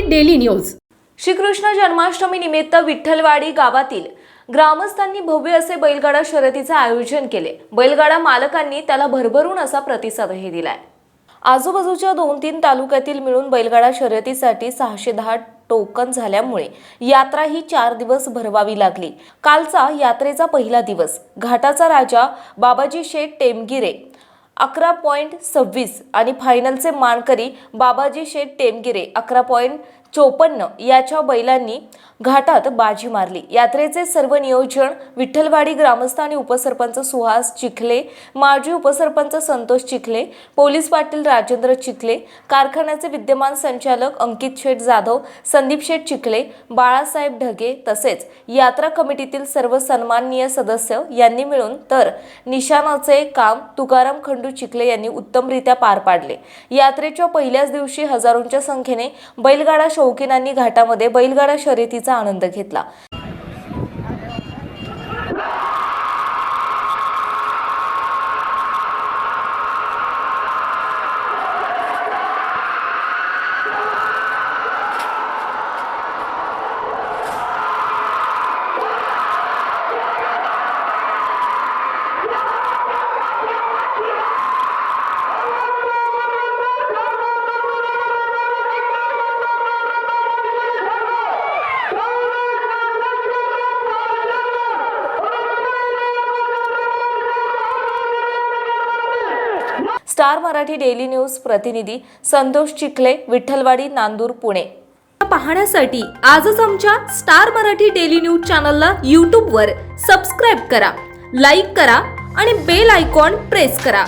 Marathi daily news. Shrikrishna Janmashtami निमित्त विठ्ठलवाडी गावातील ग्रामस्थांनी भव्य असे बैलगाडा शर्यतीचे आयोजन केले. बैलगाडा मालकांनी त्याला भरभरून असा प्रतिसादही दिलाय. आजूबाजूच्या दोन तीन तालुक्यातील मिळून बैलगाडा शर्यतीसाठी सहाशे दहा टोकन झाल्यामुळे यात्रा ही चार दिवस भरवावी लागली. कालचा यात्रेचा पहिला दिवस. घाटाचा राजा बाबाजी शेठ टेमगिरे अकरा पॉईंट सव्वीस आणि फायनलचे मानकरी बाबाजी शेठ टेमगिरे अकरा पॉईंट चोपन्न याच्या बैलांनी घाटात बाजी मारली. यात्रेचे सर्व नियोजन विठ्ठलवाडी ग्रामस्थ आणि उपसरपंच सुहास चिखले माजी उपसरपंच संतोष चिखले पोलीस पाटील राजेंद्र चिखले कारखान्याचे विद्यमान संचालक अंकित शेठ जाधव संदीप शेठ चिखले बाळासाहेब ढगे तसेच यात्रा कमिटीतील सर्व सन्माननीय सदस्य यांनी मिळून तर निशाणाचे काम तुकाराम खंडू चिखले यांनी उत्तमरित्या पार पाडले. यात्रेच्या पहिल्याच दिवशी हजारोंच्या संख्येने बैलगाडा शौकीनांनी घाटामध्ये बैलगाडा शर्यतीचा आनंद घेतला. स्टार मराठी डेली न्यूज प्रतिनिधी संतोष चिखले विठ्ठलवाडी नांदूर पुणे. पाहण्यासाठी आजच आमच्या स्टार मराठी डेली न्यूज चॅनलला यूट्यूबवर सबस्क्राईब करा लाईक करा आणि बेल आयकॉन प्रेस करा.